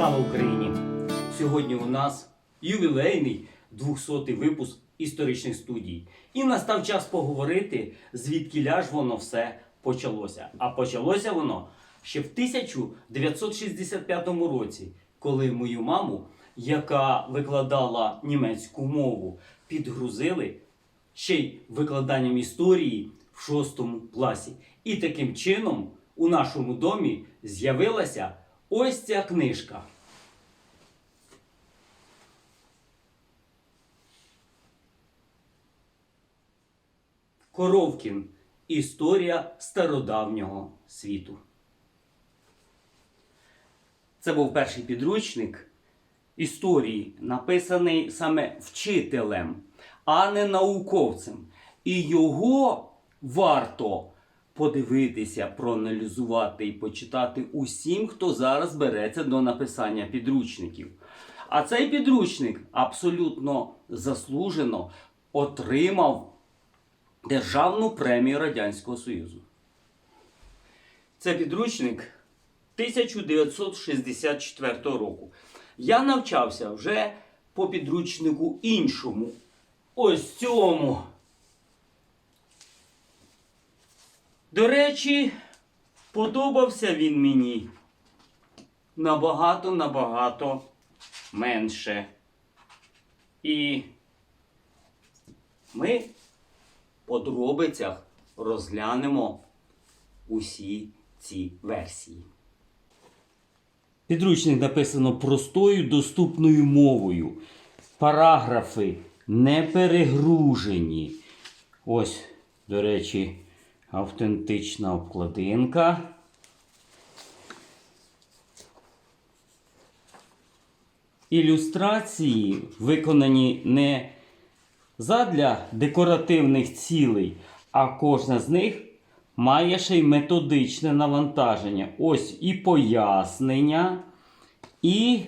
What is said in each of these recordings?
Слава Україні! Сьогодні у нас ювілейний 200-й випуск історичних студій. І настав час поговорити, звідки ляж воно все почалося. А почалося воно ще в 1965 році, коли мою маму, яка викладала німецьку мову, підгрузили ще й викладанням історії в шостому класі. І таким чином у нашому домі з'явилася ось ця книжка. Коровкін. Історія стародавнього світу. Це був перший підручник історії, написаний саме вчителем, а не науковцем. І його варто подивитися, проаналізувати і почитати усім, хто зараз береться до написання підручників. А цей підручник абсолютно заслужено отримав Державну премію Радянського Союзу. Це підручник 1964 року. Я навчався вже по підручнику іншому. Ось цьому. До речі, подобався він мені набагато-набагато менше. І ми подробицях розглянемо усі ці версії. Підручник написано простою доступною мовою. Параграфи не перегружені. Ось, до речі, автентична обкладинка. Ілюстрації виконані не задля декоративних цілей, а кожна з них має ще й методичне навантаження. Ось і пояснення, і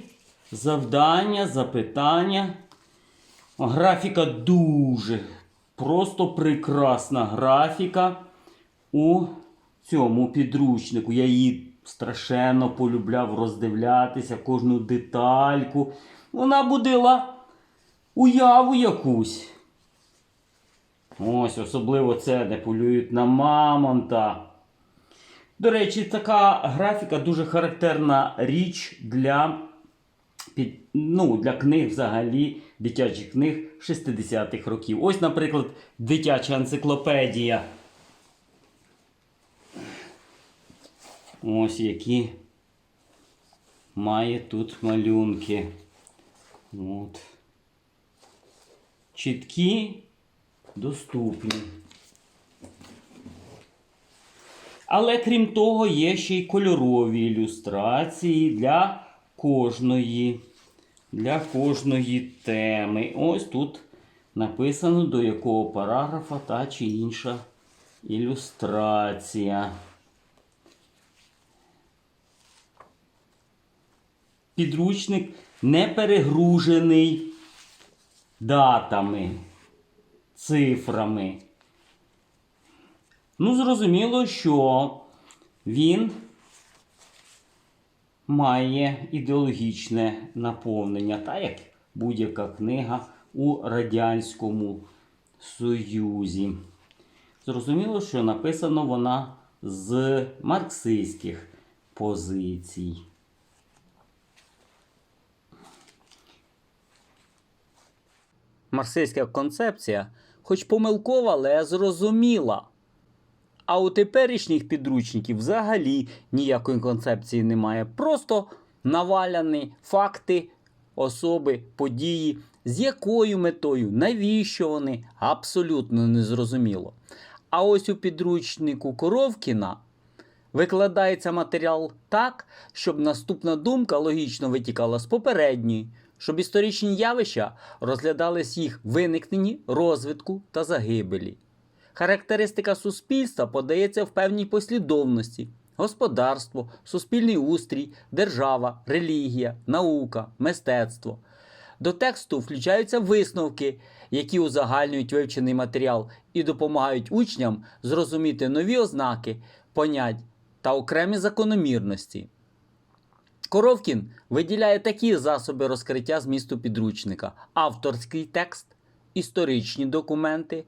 завдання, запитання. Графіка дуже просто прекрасна графіка у цьому підручнику. Я її страшенно полюбляв роздивлятися, кожну детальку. Вона будила уяву якусь. Ось, особливо це, де полюють на мамонта. До речі, така графіка дуже характерна річ для, під, ну, для книг взагалі, дитячих книг 60-х років. Ось, наприклад, дитяча енциклопедія. Ось які має тут малюнки. От. Чіткі, доступні. Але крім того, є ще й кольорові ілюстрації для кожної, для кожної теми. Ось тут написано, до якого параграфа та чи інша ілюстрація. Підручник не перегружений датами, цифрами. Ну, зрозуміло, що він має ідеологічне наповнення, так як будь-яка книга у Радянському Союзі. Зрозуміло, що написано вона з марксистських позицій. Марксистська концепція, хоч помилкова, але зрозуміла. А у теперішніх підручників взагалі ніякої концепції немає. Просто наваляні факти, особи, події, з якою метою, навіщо вони, абсолютно незрозуміло. А ось у підручнику Коровкіна викладається матеріал так, щоб наступна думка логічно витікала з попередньої, щоб історичні явища розглядались їх виникненні, розвитку та загибелі. Характеристика суспільства подається в певній послідовності: господарство, суспільний устрій, держава, релігія, наука, мистецтво. До тексту включаються висновки, які узагальнюють вивчений матеріал і допомагають учням зрозуміти нові ознаки, понять та окремі закономірності. Коровкін виділяє такі засоби розкриття змісту підручника: авторський текст, історичні документи,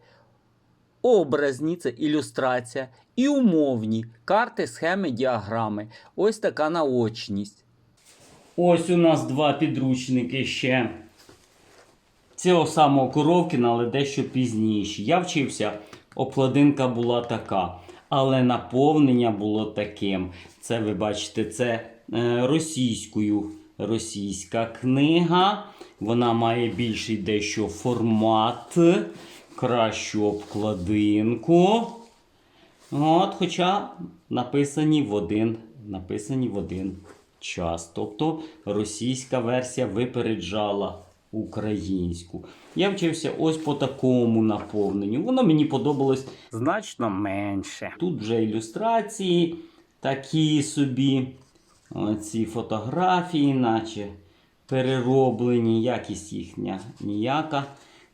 образні це ілюстрація і умовні карти, схеми, діаграми. Ось така наочність. Ось у нас два підручники ще цього самого Коровкіна, але дещо пізніше. Я вчився, обкладинка була така, але наповнення було таким. Це ви бачите, це російською російська книга. Вона має більший дещо формат, кращу обкладинку. От, хоча написані в один, написані в один час. Тобто російська версія випереджала українську. Я вчився ось по такому наповненню. Воно мені подобалось значно менше. Тут вже ілюстрації такі собі. Ці фотографії, наче перероблені, якість їхня ніяка.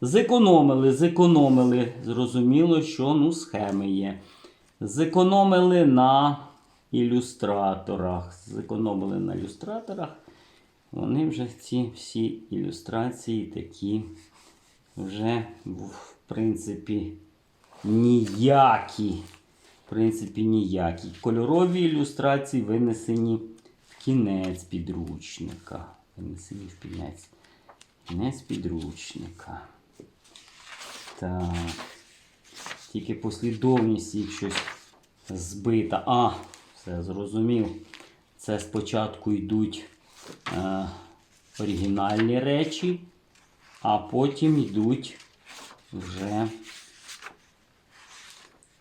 Зекономили, зекономили. Зрозуміло, що ну, схеми є. Зекономили на ілюстраторах. Зекономили на ілюстраторах. Вони вже ці всі ілюстрації такі вже, в принципі, ніякі. В принципі, ніякі. Кольорові ілюстрації винесені кінець підручника. В кінець. Кінець підручника. Так. Тільки послідовність їх щось збита. А, все зрозумів. Це спочатку йдуть е, оригінальні речі, а потім йдуть вже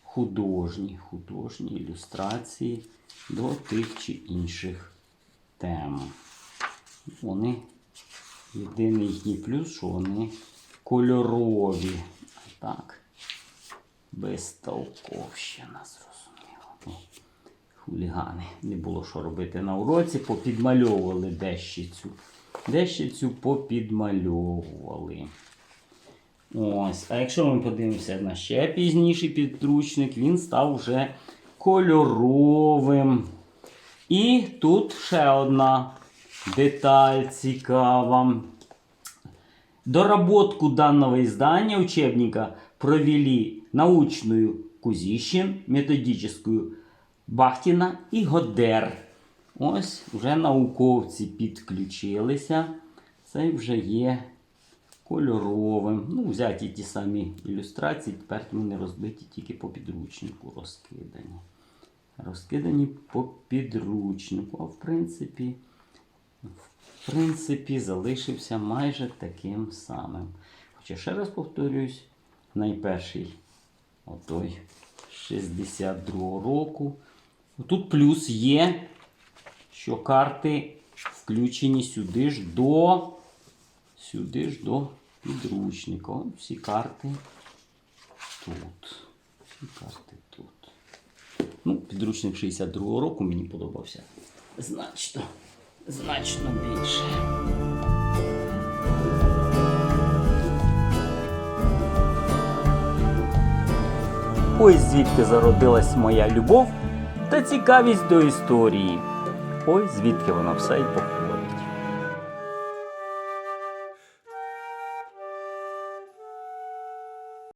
художні, художні ілюстрації до тих чи інших тем. Вони єдиний їхній плюс, що вони кольорові. А так, безтолковщина, зрозуміло. Хулігани. Не було що робити на уроці, попідмальовували дещицю. Дещицю попідмальовували. Ось. А якщо ми подивимося на ще пізніший підручник, він став вже кольоровим. І тут ще одна деталь цікава. Доработку данного издания учебника провели научную Кузіщин, методическую Бахтіна і Годер. Ось вже науковці підключилися. Це вже є кольоровим. Ну, взяті ті самі ілюстрації, тепер вони розбиті тільки по підручнику розкидані. Розкидані по підручнику. А в принципі, в принципі, залишився майже таким самим. Хоча, ще раз повторюсь, найперший отой 62 року. Тут плюс є, що карти включені сюди ж до сюди ж до підручника. Всі карти тут. Всі карти. Ну, підручник 62-го року мені подобався. Значно, значно більше. Ось звідки зародилась моя любов та цікавість до історії. Ось звідки воно все й походить.